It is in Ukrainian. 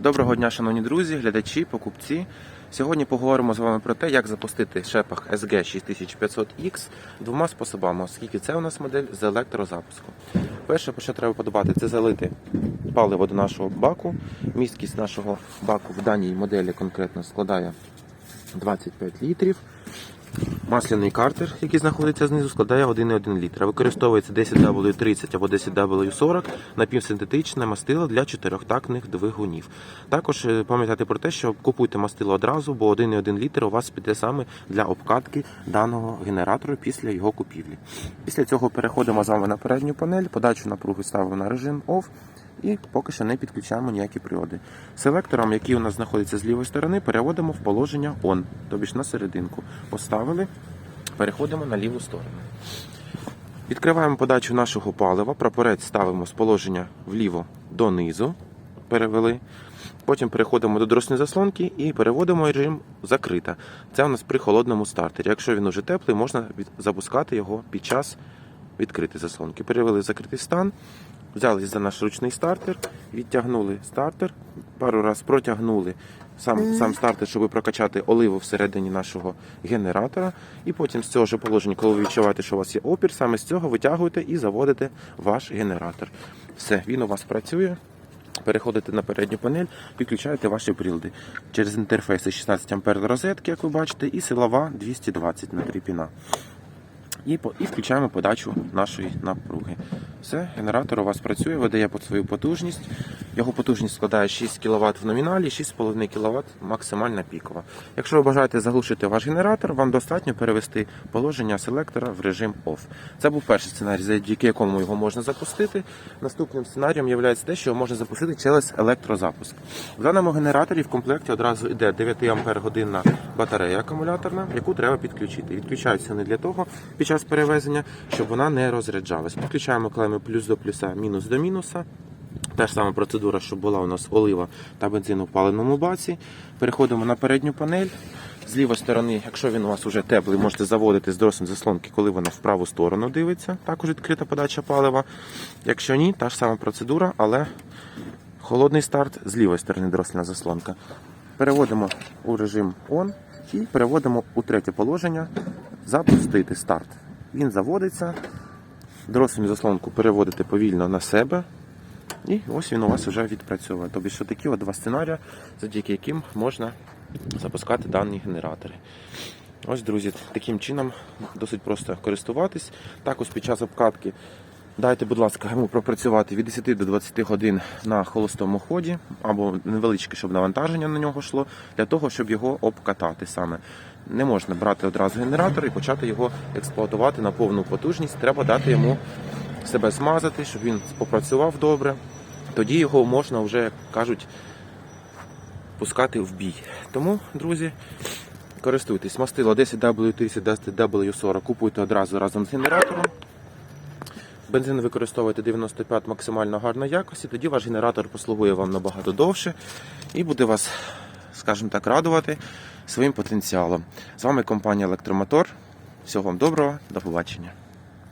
Доброго дня, шановні друзі, глядачі, покупці. Сьогодні поговоримо з вами про те, як запустити шепах SG 6500X двома способами, оскільки це у нас модель з електрозапуску. Перше, про що треба подобати, це залити паливо до нашого баку. Місткість нашого баку в даній моделі конкретно складає 25 літрів. Масляний картер, який знаходиться знизу, складає 1,1 літра. Використовується 10W30 або 10W40 напівсинтетичне мастило для чотирьохтактних двигунів. Також е, пам'ятайте про те, що купуйте мастило одразу, бо 1,1 літр у вас піде саме для обкатки даного генератора після його купівлі. Після цього переходимо з вами на передню панель, подачу напруги ставимо на режим OFF. І поки що не підключаємо ніякі приводи. Селектором, який у нас знаходиться з лівої сторони, переводимо в положення ON, тобі ж на серединку. Поставили, переходимо на ліву сторону. Відкриваємо подачу нашого палива, прапорець ставимо з положення вліво донизу, перевели. Потім переходимо до дросної заслонки і переводимо режим закрита. Це у нас при холодному стартері. Якщо він уже теплий, можна запускати його під час відкритої заслонки. Перевели в закритий стан, взялись за наш ручний стартер, відтягнули стартер, пару разів протягнули сам, сам стартер, щоб прокачати оливу всередині нашого генератора. І потім з цього ж положення, коли ви відчуваєте, що у вас є опір, саме з цього витягуєте і заводите ваш генератор. Все, він у вас працює. Переходите на передню панель, підключаєте ваші прилади. Через інтерфейси 16 А розетки, як ви бачите, і силова 220 на 3 піна. І, по- і включаємо подачу нашої напруги. Все, генератор у вас працює, видає під свою потужність. Його потужність складає 6 кВт в номіналі, 6,5 кВт максимальна пікова. Якщо ви бажаєте заглушити ваш генератор, вам достатньо перевести положення селектора в режим OFF. Це був перший сценарій, завдяки якому його можна запустити. Наступним сценарієм є те, що його можна запустити через електрозапуск. В даному генераторі в комплекті одразу йде 9 Ампер годинна батарея акумуляторна, яку треба підключити. Відключаються вони для того під час перевезення, щоб вона не розряджалась. Підключаємо клеми плюс до плюса, мінус до мінуса. Та ж сама процедура, що була у нас олива та бензин у паленому баці. Переходимо на передню панель. З лівої сторони, якщо він у вас вже теплий, можете заводити з дросної заслонки, коли вона в праву сторону дивиться. Також відкрита подача палива. Якщо ні, та ж сама процедура, але холодний старт з лівої сторони дросельна заслонка. Переводимо у режим ON і переводимо у третє положення запустити старт. Він заводиться. Дросельну заслонку переводите повільно на себе. І ось він у вас вже відпрацьовує. Тобто, що такі два сценарії, завдяки яким можна запускати дані генератори. Ось, друзі, таким чином досить просто користуватись. Також під час обкатки дайте, будь ласка, йому пропрацювати від 10 до 20 годин на холостому ході, або невеличке, щоб навантаження на нього йшло, для того, щоб його обкатати саме. Не можна брати одразу генератор і почати його експлуатувати на повну потужність. Треба дати йому себе змазати, щоб він попрацював добре. Тоді його можна вже, як кажуть, пускати в бій. Тому, друзі, користуйтесь. Мастило 10W30, 10W40 купуйте одразу разом з генератором. Бензин використовуйте 95 максимально гарної якості, тоді ваш генератор послугує вам набагато довше і буде вас, скажімо так, радувати своїм потенціалом. З вами компанія Електромотор. Всього вам доброго, до побачення.